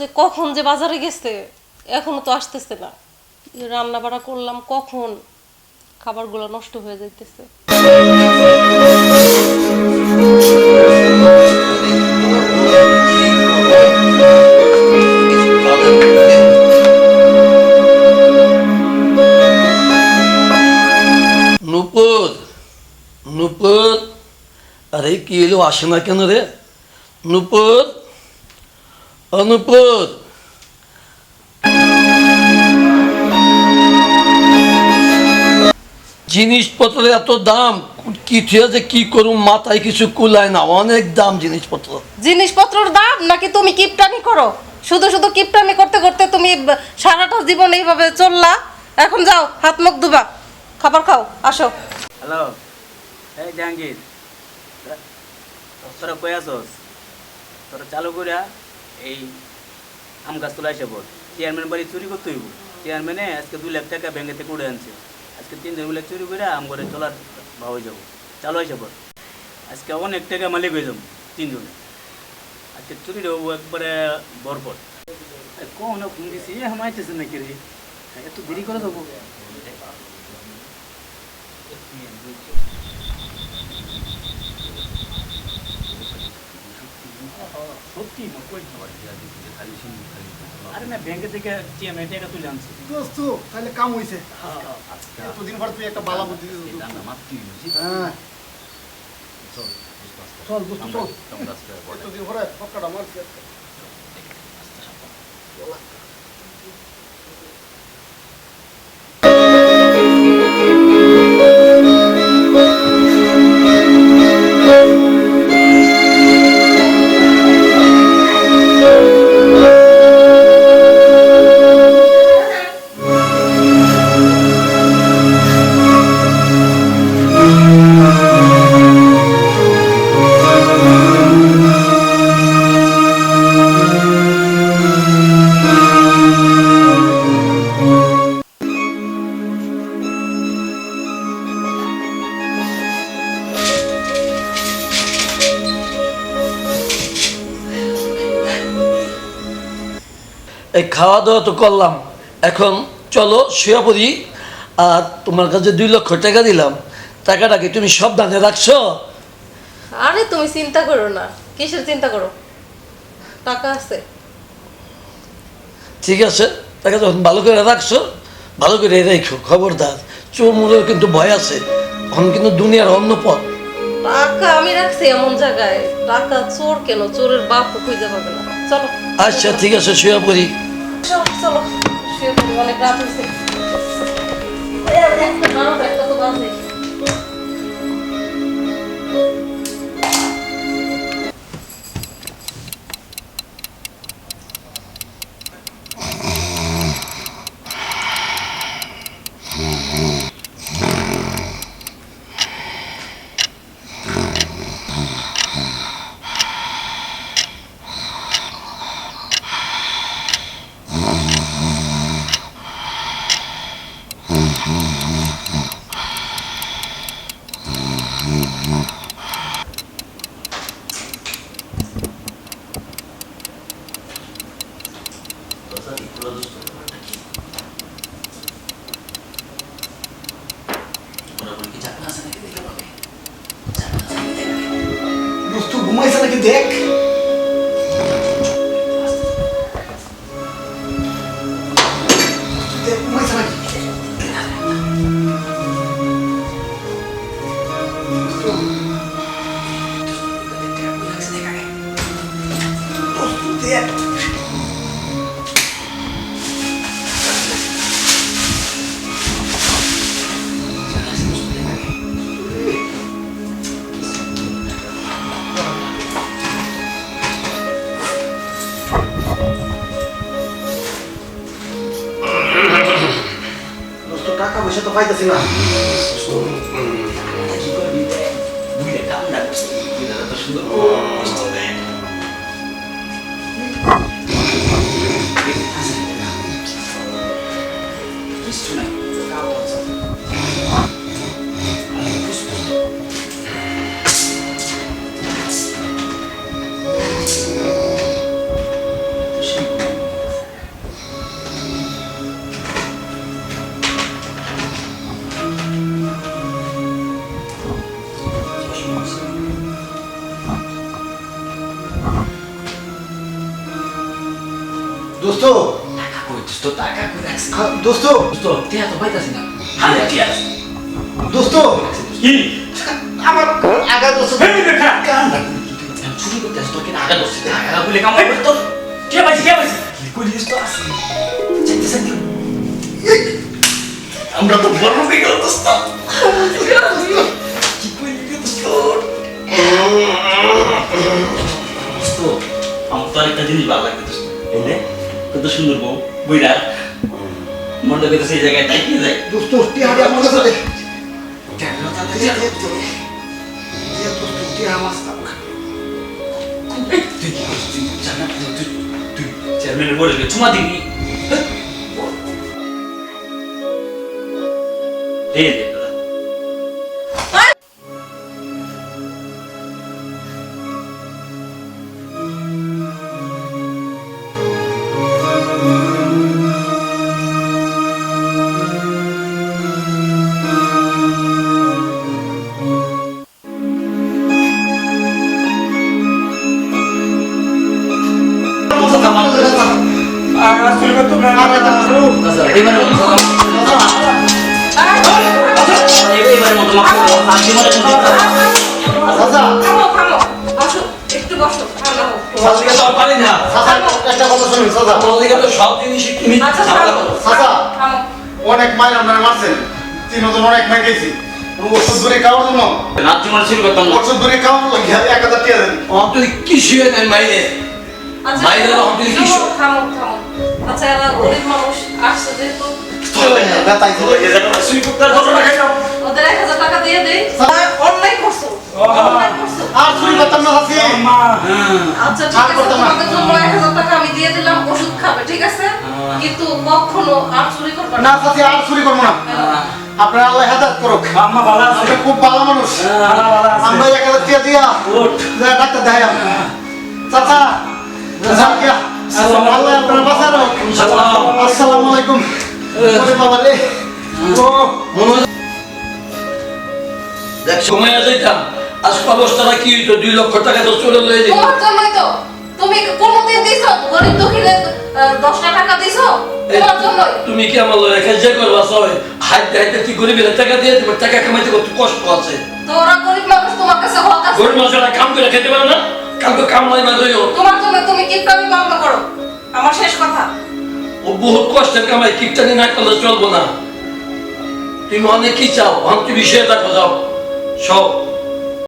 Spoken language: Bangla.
যে কখন যে বাজারে গেছে, এখনও তো আসতেছে না। রান্না বাড়া করলাম, কখন খাবারগুলো নষ্ট হয়ে যাইতেছে। নুপুর নুপুর, আরে কি এলো আসে না কেন রে? নুপুর অনুপুর জিনিসপত্রের এত দাম কি যে কি করুম মাথায় কিছু কুলায় না অনেক দাম জিনিসপত্র। জিনিসপত্রর দাম নাকি তুমি কিপটামি করো? শুধু শুধু কিপটামি করতে করতে তুমি সারাটা জীবন এইভাবে চললা? এখন যাও হাত মুখ ধুবা। খাবার খাও আসো। হ্যালো এই জাহাঙ্গীর তোরা- তোরা কই আসস তোরা চালু করিয়া এই আম গাছ তোলা পড়। চেয়ারম্যান বাড়ি চুরি করতে হইব। চেয়ারম্যানে আজকে দুই লাখ টাকা ব্যাংকে থেকে উড়ে আনছে। আজকে তিনজন মিলে চুরি করে আম করে চলার ভাবে যাব। চালু এসে পড় আজকে অনেক টাকা মালিক হয়ে যাব তিনজনে। আজকে চুরি হব একবারে বরপর। কোন ফোন দিছি। হামাইতেছে নাকি রে? এত দেরি করে দেবো সত্যি না কই আরে না ব্যাংকে থেকে চেয়ারম্যান টাকা তুলে আনছি। দোস্ত তাহলে কাম হইছে। এতদিন পর তুই একটা বালা বুদ্ধি দিছিস। হ্যাঁ। চল দোস্ত চল এতদিন পরে পক্কাটা মারছি আজকে। এই খাওয়া দাওয়া তো করলাম। এখন চলো শুয়ে পড়ি। আর তোমার কাছে দুই লক্ষ টাকা দিলাম। টাকাটা কি তুমি সব দানে রাখছো? আরে তুমি চিন্তা করো না। কিসের চিন্তা করো? টাকা আছে। ঠিক আছে। টাকা যখন ভালো করে রাখছো ভালো করে রেখো খবরদার। চোর মুড়ের কিন্তু ভয় আছে। এখন কিন্তু দুনিয়ার অন্য পথ। টাকা আমি রাখছি এমন জায়গায়। টাকা চোর কেন? চোরের বাপ খুঁজে পাবে না। চলো। আচ্ছা ঠিক আছে শুয়ে পড়ি। চলো, চলো। শুয়ে পড়ি, অনেক রাত হয়েছে। একটা একটা তো বাজে। দোস্ত ঘুমাইছে নাকি দেখ দেখ, ঘুমাইছে নাকি? দোস্ত, দেখ। দোস্ত, মানুষে তো পাইতেছি না কি করবি দেখ বুঝলে কামনা করছি সুন্দর কই দোস্ত টাকা কই রাখছি হ্যাঁ, দোস্ত দোস্ত টিয়া তো পাইতাছি না হালে টিয়া দোস্ত কি আমার আগা দোস্ত চুরি করতে আসতো তোর কিনা আগা দোস্ত টাকা বলে কামাই করতো পাইছি টিয়া পাইছি কি কই দিস তো আছে চাইতে চাইতে আমরা তো বড় হয়ে গেল দোস্ত কি কই দিবি দোস্ত দোস্ত আমার তো আরেকটা জিনিস ভালো লাগে দোস্ত বুঝলে কত সুন্দর বউ বইরা মনটা বেঁধে সেই জায়গায় তাকিয়ে যায় দোস্ত টিহারি আমার কাছে দে। দোস্ত টিহা চেয়ারম্যানের বলে চুমা দিবি? অনেক মাইল আপনারা মারছেন। তিনজন অনেক মাইল গেছি ওষুধ ধরে খাওয়ার জন্য? শুরু করতাম ওষুধ ধরে খাওয়ার জন্য এক হাজার টিয়া দেন। আমার তো কি শুয়ে আচ্ছা বাইরে কি থামো, থামো থামো। আচ্ছা এরা গরিব মানুষ আসছে যেহেতু। টাকা ওদের এক হাজার টাকা দিয়ে দেই অনলাইন করছ অনলাইন করছ আর চুরি করতাম না চাচি আচ্ছা ঠিক আছে। তোমাদের জন্য এক হাজার টাকা আমি দিয়ে দিলাম ওষুধ খাবে ঠিক আছে? কিন্তু কখনো আর চুরি করবে না। না আর চুরি করব না। আপনার আল্লাহ হেদাত করুক। আম্মা ভালো আছে? খুব ভালো মানুষ। আল্লাহ ভালো আমরা এক হাজার টিয়া দিয়া উঠ। যা ডাক্তার দেখাই চাচা চাচা কিয়া আল্লাহ আপনার বাঁচা রাখ আসসালামু আলাইকুম। ওরে বাবা রে। ও। দেখ সময় যাইতাম আজকে অবস্থাটা কি হইতো? দুই লক্ষ টাকা তো চলে লয়ে যেত তোমার জন্যই তো তুমি কোনোদিন দিছো? গরিব দুঃখীরে দশটা টাকা দিছো? তোমার জন্যই। তুমি কি আমার লয়ে খেজে করবা? সবাই হাইতে হাইতে তুই গরিবের টাকা দিয়ে দেবে? টাকা কামাইতে কত কষ্ট আছে? তো ওরা গরিব মানুষ তোমার কাছে হক আছে? গরিব মানুষরা কাম করে খেতে পারে না কাম তো কাম নাই মাঝেও তোমার জন্য তুমি কিপটামি বন্ধ করো। আমার শেষ কথা। ও বহুত কষ্টের কামাই কিপটানি না করলে চলবো না। তুমি অনেক কি চাও? তুমি বিষয়ে থাকো যাও। সব।